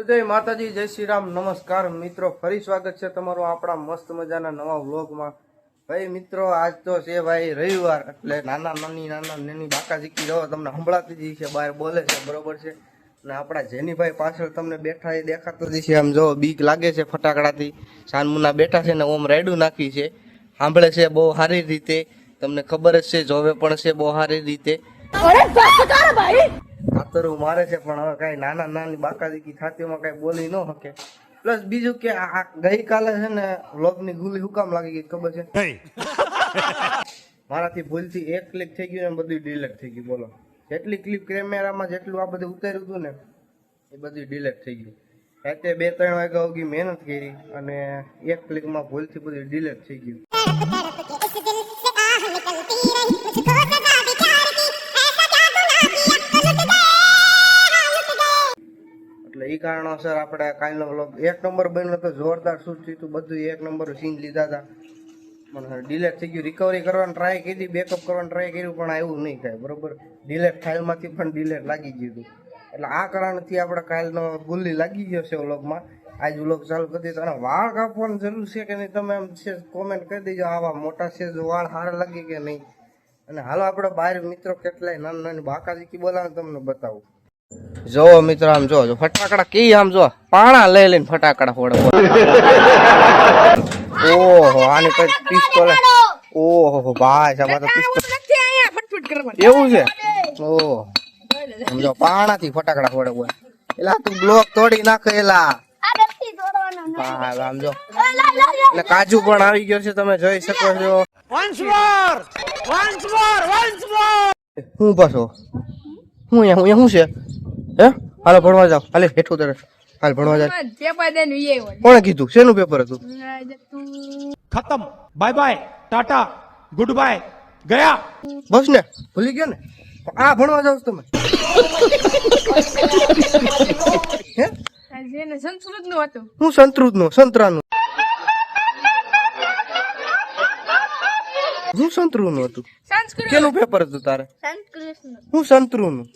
તો જય માતાજી, જય શ્રી રામ. નમસ્કાર મિત્રો, ફરી સ્વાગત છે તમારું આપણા મસ્ત મજાના નવા વ્લોગમાં. ભાઈ મિત્રો, આજ તો છે ભાઈ રવિવાર, એટલે નાના, નાની નાના, નાની બાકા શીખી જાઓ તમને સંભળાતી જ છે, બહાર બોલે છે, બરોબર છે. અને આપણા જેનીભાઈ પાછળ તમને બેઠા એ દેખાતો જ છે. આમ જો બીક લાગે છે ફટાકડાથી. સાનમુના બેઠા છે ને ઓમ રાયડું નાખી છે. સાંભળે છે બહુ સારી રીતે. તમને ખબર જ છે, જોવે પણ છે બહુ સારી રીતે. ખાતરું મારે છે પણ હવે કઈ નાના નાની બાકાદીકી છાતીમાં કઈ બોલી ન શકે. પ્લસ બીજું કે આ ગઈકાલે છે ને ની ગુલી હુકામ લાગી ગઈ ખબર છે? મારાથી ભૂલથી એક ક્લિક થઈ ગયું ને બધું ડિલેટ થઈ ગયું બોલો. જેટલી ક્લિપ કેમેરામાં જેટલું આ બધું ઉતાર્યું હતું ને એ બધું ડિલેટ થઈ ગયું. રાતે બે ત્રણ વાગ્યા સુધી મહેનત કરી અને એક ક્લિકમાં ભૂલથી બધું ડિલેટ થઈ ગયું. કારણોસર આપણે કાલનો વ્લોગ એક નંબર બન્યો તો જોરદાર શૂટ થયું હતું બધું એક નંબર સીન લીધા હતા પણ ડિલેટ થઈ ગયું. રિકવરી કરવાની ટ્રાય કરી બેકઅપ કરવાની ટ્રાય કર્યું, પણ આવ્યું નહીં થાય, બરોબર? ડિલેટ ફાઇલમાંથી પણ ડિલેટ લાગી ગયું હતું. એટલે આ કારણથી આપણે કાલનો ગુલ્લી લાગી ગયો છે વ્લોગમાં આજ વ્લોગ ચાલુ કરી દીધો અને વાળ કાપવાની જરૂર છે કે નહીં? તમે એમ છે કોમેન્ટ કરી દેજો. આવા મોટા છે વાળ સારા લાગે કે નહીં? અને હાલો આપણે બહાર મિત્રો કેટલાય નાની નાની બાકાજીકી બોલાવે તમને બતાવું. જોવો મિત્રો આમ જો જો ફટાકડા કી આમ જો પાણા લઈ લઈને ફટાકડા ફોડે. ઓહો આની કઈ પિસ્તોલ ઓહો ભાઈ સાહેબ આ તો પિસ્તોલ. એવું છે? ઓહો. સમજો પાણાથી ફટાકડા ફોડે હોય એલા તું બ્લોક તોડી નાખે એલા. એટલે કાજુ પણ આવી ગયો છે તમે જોઈ શકો છો. હું પાછો? હું અહીંયા હું અહીંયા શું છે? હે? હાલો ભણવા જાવ હાલે હેઠું તને હાલ ભણવા જાય. પેપર દેન વિયે કોણે કીધું? શેનું પેપર હતું? ખતમ. Bye bye tata good bye ગયા. બસ ને ભૂલી ગયો ને? આ ભણવા જાવ તમે. હે? જેને નું હતું. હું સંસ્કૃતનું સંતરાનું. હું સંતરું નું હતું. સંસ્કૃત. કેનું પેપર હતું તારે? હું સંતરું નું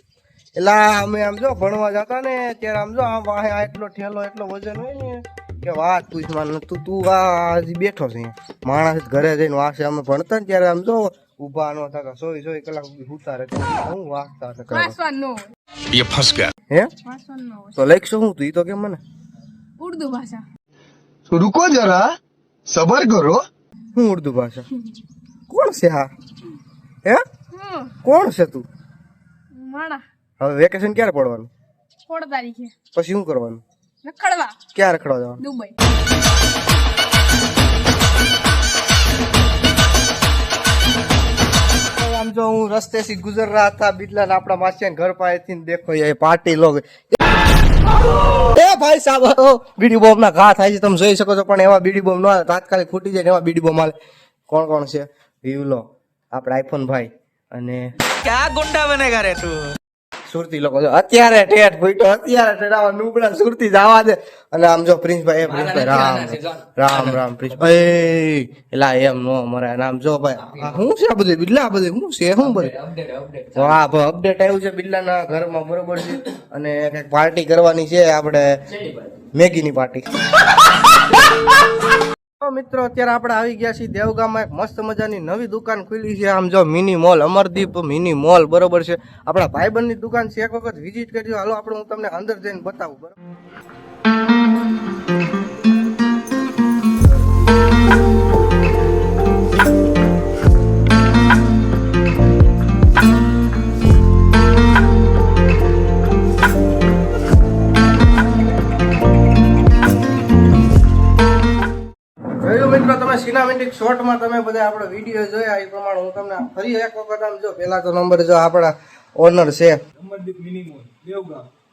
એટલે અમે આમ જો ભણવા જતા ને ત્યારે આમ જો આમ વાહે એટલો ઠેલો એટલો વજન હોય ને કે વાત પૂછવાનું તું તું આ બેઠો છે. માણસ ઘરે જઈને વાસે અમે ભણતા ને ત્યારે આમ જો ઊભા ન થતા. સોય સોય કલાક સુધી સુતા રહે હું વાંચતા હતા વાંચવાનું એ ફસ ગયા. હે? વાંચવાનું તો લખશો હું તું તો કેમ મને? ઉર્દુ ભાષા. તો રૂકો જરા. સબર કરો. હું ઉર્દુ ભાષા? કોણ છે હા? હે. કોણ છે તું? માણા. હવે વેકેશન ક્યારે પડવાનું? સોળ તારીખે. પછી શું કરવાનું? રખડવા. ક્યાં રખડવા જવાનું? દુબઈ. જો હું રસ્તે થી ગુજર રહ્યા હતા બિદલા આપણા માસિયા ઘર પાસે પાસેથી દેખો એ પાર્ટી લોગ. એ ભાઈ સાહેબ બીડી બોમ્બ ના ઘા થાય છે તમે જોઈ શકો છો પણ એવા બીડી બોમ્બ ના તાત્કાલિક ખૂટી જાય એવા બીડી બોમ હાલે કોણ કોણ છે? વ્યૂ લો આપણા આઈફોન ભાઈ અને ક્યાં ગુંડા બને રે તું? સુરતી લોકો જો અત્યારે ઠેઠ ફૂટ્યો અત્યારે આવા નુબડા સુરતી જવા દે. અને આમ જો પ્રિન્સભાઈ એ પ્રિન્સભાઈ રામ રામ રામ પ્રિન્સભાઈ એલા એમ નો મરાય નામ જો ભાઈ હું છે આ બધું? બિલ્લા બધું શું છે? હું બધું? વાહ ભાઈ અપડેટ આવ્યું છે બિલ્લાના ઘરમાં બરોબર છે. અને કંઈક પાર્ટી કરવાની છે આપણે મેગીની પાર્ટી તો મિત્રો, અત્યારે આપણે આવી ગયા છીએ દેવગામમાં એક મસ્ત મજાની નવી દુકાન ખુલી છે. આમ જો mini mall Amardeep mini mall બરોબર છે. આપણા ભાઈબંધની દુકાન છે. એક વખત વિઝિટ કરજો હાલો, આપણે હું તમને અંદર જઈને બતાવું, બરોબર? શોર્ટમાં તમે બધા આપણે વીડિયો જોયા એ પ્રમાણે હું તમને ફરી એક વખત આમ જો પેલા તો નંબર જો આપણા ઓનર છે.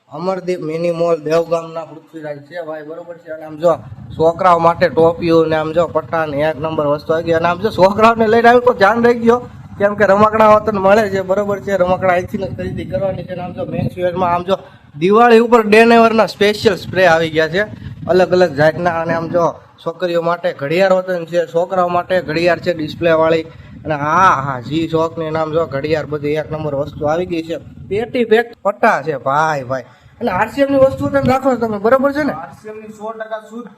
અમરદીપ મિની મોલ દેવગામના પૃથ્વીરાજ છે ભાઈ બરોબર છે? અને આમ જો છોકરાઓ માટે ટોપીઓ ને આમ જો પટ્ટાને એક નંબર વસ્તુ આવી ગઈ. અને આમ જો છોકરાઓને લઈને આવ્યું તો ધ્યાન રહી ગયો? કેમ કે રમકડા વતન મળે છે બરોબર છે? રમકડા અહીંથી ખરીદી કરવાની છે. આમ જો મેન્સ વેરમાં આમ જો દિવાળી ઉપર ડેનેવરના સ્પેશિયલ સ્પ્રે આવી ગયા છે. અલગ અલગ જાતના અને આમ જો છોકરીઓ માટે ઘડિયાળ વતન છે છોકરાઓ માટે ઘડિયાળ છે ડિસ્પ્લે વાળી. અને હા હા જી શોખ ને નામ જો ઘડિયાળ બધી એક નંબર વસ્તુ આવી ગઈ છે. પેટી પેક પટ્ટા છે ભાઈ ભાઈ. એટલે આરસીએમની વસ્તુ તમે રાખો તમે બરોબર છે ને? આરસીએમ સો ટકા શુદ્ધ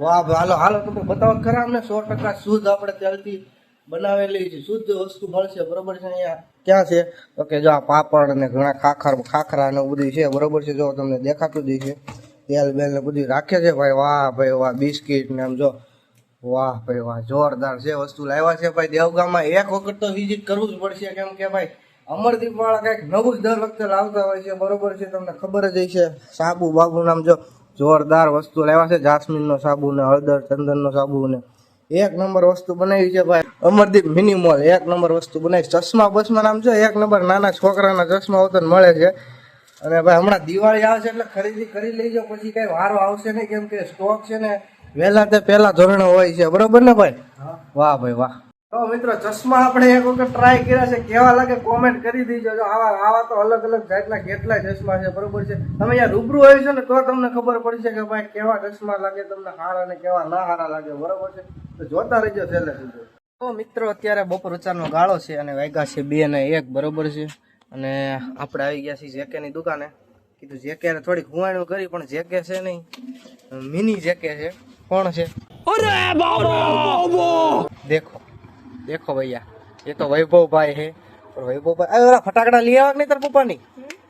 વાહ ભાઈ હાલો હાલો તમે બતાવો ખરા અમને સો ટકા શુદ્ધ આપણે ત્યારથી બનાવેલી છે શુદ્ધ વસ્તુ મળશે બરોબર છે અહીંયા? ક્યાં છે? તો કે જો આ પાપડ ને ઘણા ખાખર ખાખરા ને બધું છે બરોબર છે જો તમને દેખાતું જ છે તેલ બેલ ને બધું રાખે છે ભાઈ, વાહ ભાઈ, વાહ, બિસ્કિટ ને આમ જો. વાહ ભાઈ, વાહ, જોરદાર છે વસ્તુ લાવ્યા છે ભાઈ. દેવગામમાં એક વખત તો વિઝિટ કરવું જ પડશે, કેમ કે ભાઈ, અમરદીપ વાળા કંઈક નવું જ દર વખતે લાવતા હોય છે, બરોબર છે, તમને ખબર જ હશે સાબુ બાબુ નામ જો જોરદાર વસ્તુ લાવ્યા છે જાસ્મીનનો સાબુ ને હળદર ચંદન નો સાબુ ને. એક નંબર વસ્તુ બનાવી છે ભાઈ, અમરદીપ મિની મોલ એક નંબર વસ્તુ બનાવી ચશ્મા બસમાં નામ છે એક નંબર નાના છોકરાના ચશ્મા હોતા મળે છે. અને ભાઈ હમણાં દિવાળી આવશે એટલે ખરીદી કરી લેજો પછી કઈ વારો આવશે નહીં કેમ કે સ્ટોક છે ને વહેલા તે પહેલા ધોરણે હોય છે. બરોબર ને ભાઈ? વાહ ભાઈ વાહ. તો મિત્રો ચશ્મા આપણે એક વખત ટ્રાય કર્યા છે. કેવા લાગે કોમેન્ટ કરી દીજો. જો આવા આવા તો અલગ અલગ જાતના કેટલાય ચશ્મા છે બરોબર છે. તમે અહીંયા રૂબરૂ આવી છો ને તો તમને ખબર પડશે કે ભાઈ કેવા ચશ્મા લાગે તમને સારા ને કેવા ના સારા લાગે બરોબર છે. તો જોતા રહેજો છેલ્લે સુધી તો મિત્રો અત્યારે બપોર વચારનો ગાળો છે અને વાગ્યા છે બે ને એક બરોબર છે. અને આપણે આવી ગયા છીએ જેકેની દુકાને. કીધું જેકે ને થોડીક હુવાણું કરી, પણ જેકે છે નહીં. મિની જેકે છે. કોણ છે? દેખો. દેખો ભૈયા. એ તો વૈભવ ભાઈ હે પણ વૈભવ ભાઈ ફટાકડા લઈ આવવા નહીં તાર પપ્પાની?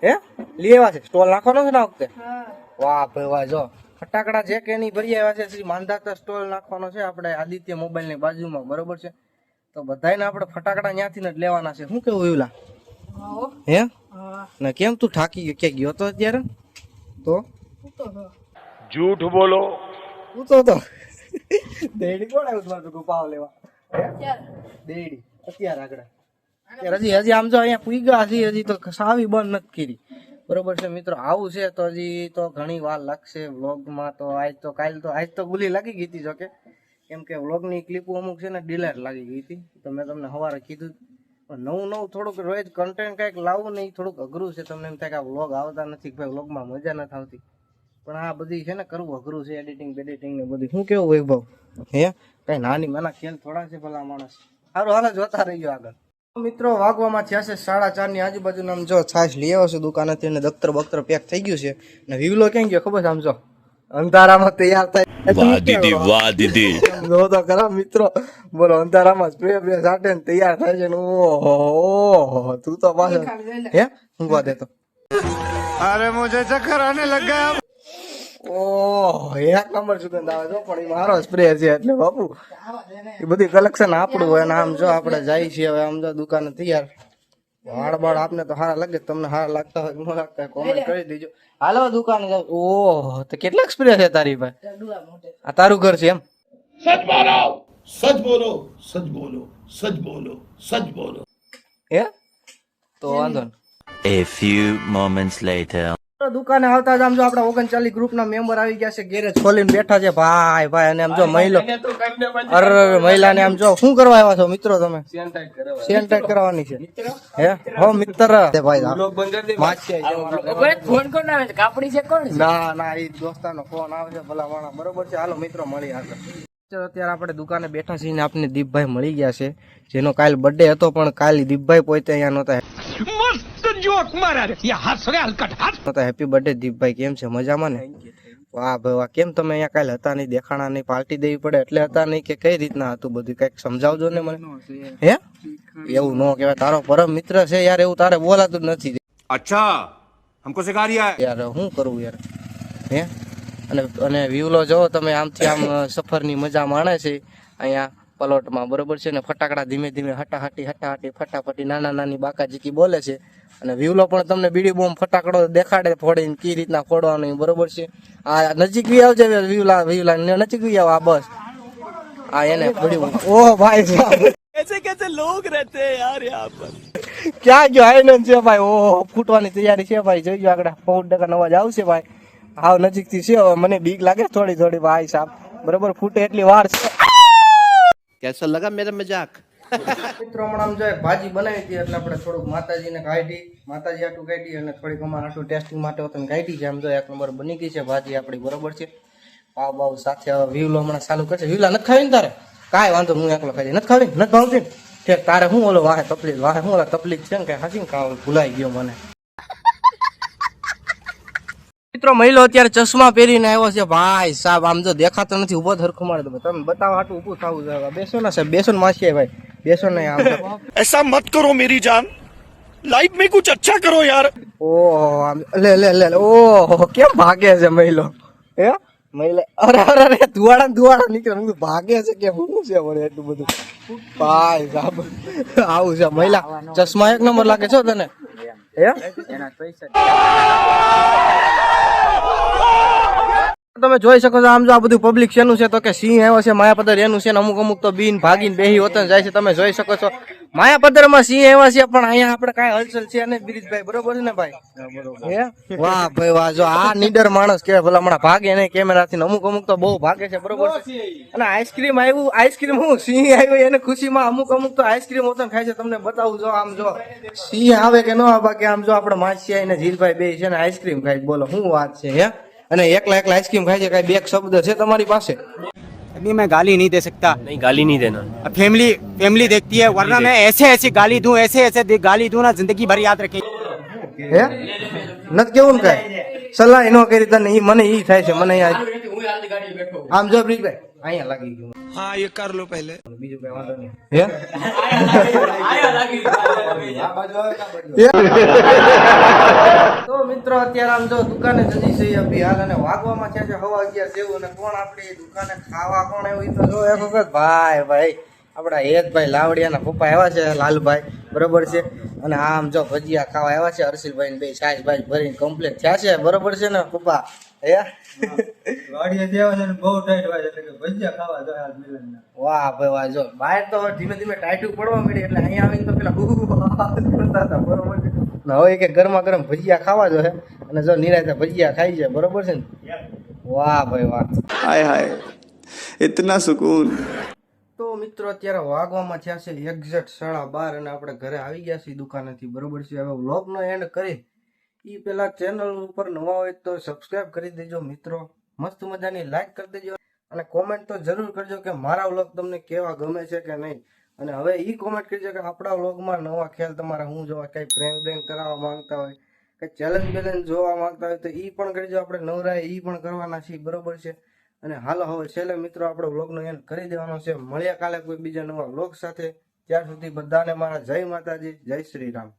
હે? લઈ આવ્યા છે. સ્ટોલ નાખવાનો છે ને વખતે? વાહ ભાઈ, વાહ, જો. ફટાકડા જે કે નહીં ભરી આવ્યા છે. શ્રી માંધાતા સ્ટોલ નાખવાનો છે. આપણે આદિત્ય મોબાઈલની બાજુમાં, બરોબર છે? તો બધાને આપણે ફટાકડા ત્યાંથી જ લેવાના છે. શું કેવું એવું હે? ને કેમ તું થાકી ગયો? ક્યાં ગયો તો અત્યારે? તો? જૂઠ બોલો. હું તો. દેડી કોણ આવ્યું તમારું ગુપાવ લેવા? દેડી. અત્યારે આગળ. હજી હજી આમ જો અહીંયા પૂઈ ગયા હજી હજી તો સાવી બંધ નથી કરી. બરોબર છે મિત્રો આવું છે તો હજી તો ઘણી વાર લાગશે વ્લોગમાં તો આજ તો કાલ તો આજ તો ગુલી લાગી ગઈ હતી જોકે. કેમ કે વ્લોગની ક્લિપો અમુક છે ને ડીલેટ લાગી ગઈ હતી. તો મેં તમને સવારે કીધું પણ નવું નવું થોડુંક રોજ કન્ટેન્ટ કંઈક લાવવું ને ઈ થોડુંક અઘરું છે. તમને એમ થાય કે આ વ્લોગ આવતા નથી ભાઈ વ્લોગમાં મજા નથી આવતી. પણ આ બધી છે ને કરવું અઘરું છે એડિટિંગ બેડિટિંગ ને બધું. શું કેવું વૈભવ હે? કઈ નાની નાના ખેલ થોડા છે ભલા માણસ. સારું, હાલ, જોતા રહીજો આગળ. મિત્રો, વાગવામાં થયા છે સાડા ચારની આજુબાજુ આમ જો છાશ લઈ આવ્યો છે દુકાનેથી અને દફતર પેક થઈ ગયું છે. ને વિવલો ક્યાં ગયો ખબર સમજો અંધારામાં તૈયાર થાય. વાહ દીદી વાહ દીદી. જો તો ખરા મિત્રો બોલો અંધારામાં સ્પ્રે બે સાટે ને તૈયાર થાય છે ઓહો તું તો પાછો. હે હું? ઊંઘવા દેતો અરે મુજે ચક્કર આને લગા ઓહ એક નંબર સુગંધ આવે જો પણ એ મારો સ્પ્રે છે એટલે બાપુ. એ બધી કલેક્શન આપડું હોય ને આમ જો આપણે જાય છીએ હવે આમ જો દુકાને તૈયાર. વાળ બાળ આપને તો સારા લાગે તમને સારા લાગતા હોય ન લાગતા કોમેન્ટ કરી દેજો. હાલો દુકાને જાવ તો કેટલા એક્સપિરિયન્સ છે તારી પાસે? આ તારું ઘર છે એમ? સચ બોલો સચ બોલો સચ બોલો સચ બોલો સચ બોલો. હે? તો વાંધો એ ફ્યુ મોમેન્ટ્સ લેટર દુકાને આવતા જ આમ જો આપડા ઓગણચાલીસ ગ્રુપ ના મેમ્બર આવી ગયા છે ગેરેજ ખોલીને બેઠા છે. ભાઈ ભાઈ અને આમ જો મહિલા અરે મહિલા ને આમ જો શું કરવા આવ્યા છો મિત્રો તમે? સેન્ટાઈટ કરવાની છે. હે? હો મિત્ર. ભાઈ. ફોન કોણ આવે છે? કાપડી છે કોણ ના ના એ દોસ્તાનો ફોન આવે છે ભલા માણા બરોબર છે? હાલો મિત્રો મળી આગળ. અત્યારે આપણે દુકાને બેઠા છીએ ને આપને દીપભાઈ મળી ગયા છે. જેનો કાલ બર્થડે હતો પણ કાલ દીપભાઈ પોતે અહીંયા નહોતા. જોક મારા યા હાથ રે હલકટ હાથ. તો હેપી બર્થડે દીપભાઈ કેમ છે? મજામાં ને? વાહ ભાઈ વાહ. કેમ તમે અહીંયા કાલે હતા નહીં? દેખાણા નહીં પાર્ટી દેવી પડે એટલે હતા નહીં કે કઈ રીતના હતું બધું? કંઈક સમજાવજો ને મને. હે? એવું નો કહેવાય. તારો પરમ મિત્ર છે યાર એવું તારે બોલાતું નથી. અચ્છા હમકો સિખા રહ્યા યાર શું કરું યાર? હે? અને અને વ્યુલો જો તમે આમથી આમ સફરની મજા માણે છે. અહીંયા પલોટમાં બરોબર છે ને ફટાકડા ધીમે ધીમે હટા હટી હટાહટી હટાહટી ફટાફટી નાના નાની બાકા બાકાજીકી બોલે છે. અને વ્યૂલો પણ તમને બીડી બોમ ફટાકડો દેખાડે ફોડીને કઈ રીતના ફોડવાનું બરોબર છે. આ નજીક બી આવજે વ્યૂલા વ્યૂલા નજીક બી આવ આ બસ. આ એને ફોડ્યું ઓહ ભાઈ કેસે કેસે લોગ રહેતે યાર યહાં પર? ક્યાં ગયો આઈનન છે ભાઈ? ઓહો ફૂટવાની તૈયારી છે ભાઈ. જોઈ ગયો આગળ. પૌડ ટકા અવાજ આવશે ભાઈ. હાવ નજીકથી છે હવે. મને બીક લાગે થોડી થોડી ભાઈ સાહેબ. બરોબર ફૂટે એટલી વાર છે. કેસા લગા મેરા મજાક? મિત્રો, હમણાં આમ જોઈએ ભાજી બનાવી હતી, એટલે આપણે થોડુંક માતાજીને કાઢી માતાજી આટું કાઢી અને થોડીક અમારે આટું ટેસ્ટિંગ માટે વતન કાઢી છે. આમ જોઈએ એક નંબર બની ગઈ છે ભાજી, આપણી બરોબર છે. પાવ બાવ સાથે હવે હમણાં ચાલુ કરશે. વ્યુલા નથી ખાવી ને તારે? કાંઈ વાંધો, હું એકલો ખાઈ. નથી ખાવી? નથી ભાવતી? તારે હું ઓલો વાહે તકલીફ, વાહે હું ઓલા તકલીફ છે ને કે હાચી ને ભૂલાઈ ગયો મને. મિત્રો મહિલો અત્યારે ચશ્મા પહેરીને આવ્યો છે. ભાઈ સાહેબ આમ જો દેખાતો નથી ઊભો ધરખું મારે તમે બતાવો આટલું ઊભું થવું જોઈએ બેસો ને સાહેબ બેસો ને માસી ભાઈ. બેસો ને આમ એસા મત કરો મેરી જાન લાઈફ મેં કુછ અચ્છા કરો યાર ઓહો આમ લે લે લે ઓહો કેમ ભાગે છે મહિલો? હે? મહિલા અરે અરે અરે ધુવાડા ધુવાડા નીકળે. હું ભાગે છે કે હું છે વળે એટલું બધું? ભાઈ સાહેબ આવું છે. મહિલા ચશ્મા એક નંબર લાગે છો તને? હે? એના પૈસા તમે જોઈ શકો છો આમ જો આ બધું પબ્લિક શેનું છે તો કે સિંહ આવ્યો છે માયાપદર એનું છે ને અમુક અમુક તો બીન ભાગીને બેહી વતન જાય છે તમે જોઈ શકો છો. માયાપદરમાં સિંહ આવ્યા છે પણ અહીંયા આપણે કાંઈ હલચલ છે ને બિરીજભાઈ બરોબર છે ને ભાઈ? વાહ ભાઈ વાહ જો આ નીડર માણસ કે ભલા હમણાં ભાગે નહીં કેમેરાથી થી અમુક અમુક તો બહુ ભાગે છે બરોબર અને આઈસ્ક્રીમ આવ્યું આઈસ્ક્રીમ હું? સિંહ આવ્યો એને ખુશીમાં અમુક અમુક તો આઈસ્ક્રીમ વતન ખાય છે તમને બતાવું જો આમ જો. સિંહ આવે કે ન આવે બાકી આમ જો આપણે માછીયાઈ ને જીલભાઈ બે છે ને આઈસ્ક્રીમ ખાય બોલો શું વાત છે હે? અને એકલા એકલા આઈસ્ક્રીમ ખાય છે કઈ બે શબ્દ છે તમારી પાસે अभी मैं गाली नहीं दे सकता नहीं गाली नहीं देना अब फैमिली फैमिली देखती है वरना मैं ऐसे ऐसे गाली दूं ऐसे ऐसे दे- गाली दूं ना जिंदगी भर याद रखेंगे હે નથી કેવું ને કઈ સલાહ નો કરી તને ઈ મને ઈ થાય છે મને યાર આમ જો બ્રિજભાઈ અહીંયા લાગી ગયું. હા એ કર લો પહેલે. બીજું કઈ વાંધો નહીં. હે? તો મિત્રો અત્યારે આમ જો દુકાને જતી છે અભી. હાલ અને વાગવામાં છે હવા ગયા જેવું અને કોણ આપણે દુકાને ખાવા કોણ એવું તો જો એક વખત. ભાઈ ભાઈ. આપણા હેતભાઈ લાવડિયાના પપ્પા આવ્યા છે લાલભાઈ બરોબર છે? અને આમ જો ભજીયા ખાવા આવ્યા છે હર્ષિલભાઈ બે સાહેબભાઈ ભરીને કમ્પ્લીટ થયા છે બરોબર છે ને પપ્પા? હે? બહુ ભજીયા ખાવા વાહ ભાઈ વાહ જો બહાર તો ધીમે ધીમે ટાઈટું પડવા મળી એટલે અહીંયા આવીને તો પેલા બરોબર છે? હવે કે ગરમા ગરમ ભજીયા ખાવા જો હે અને જો નિરાતે ભજીયા ખાઈ છે બરોબર છે ને? વાહ ભાઈ વાહ. હાય હાય. ઇતના સુકૂન. તો મિત્રો અત્યારે વાગવામાં થયા છે એક્ઝેક્ટ સાડા બાર અને આપણે ઘરે આવી ગયા છીએ દુકાનેથી. બરોબર છે, હવે વ્લોગનો એન્ડ કરી. એ પેલા ચેનલ ઉપર નવા હોય તો સબસ્ક્રાઈબ કરી દેજો મિત્રો. મસ્ત મજાની લાઈક કરી દેજો. અને કોમેન્ટ તો જરૂર કરજો કે મારા વ્લોગ તમને કેવા ગમે છે કે નહીં. અને હવે એ કોમેન્ટ કરજો કે આપણા વ્લોગમાં નવા ખ્યાલ તમારા હું જોવા, કંઈ પ્રેન્ક બ્રેન્ક કરાવવા માંગતા હોય, કંઈ ચેલેન્જ બેલેન્જ જોવા માંગતા હોય તો એ પણ કરજો. આપણે નવરાય એ પણ કરવાના છીએ. બરોબર છે. અને હાલો હવે છેલ્લે મિત્રો આપણે વ્લોગનો એન્ડ કરી દેવાનો છે. મળ્યા કાલે કોઈ બીજા નવા વ્લોગ સાથે. ત્યાં સુધી બધાને મારા જય માતાજી, જય શ્રી રામ.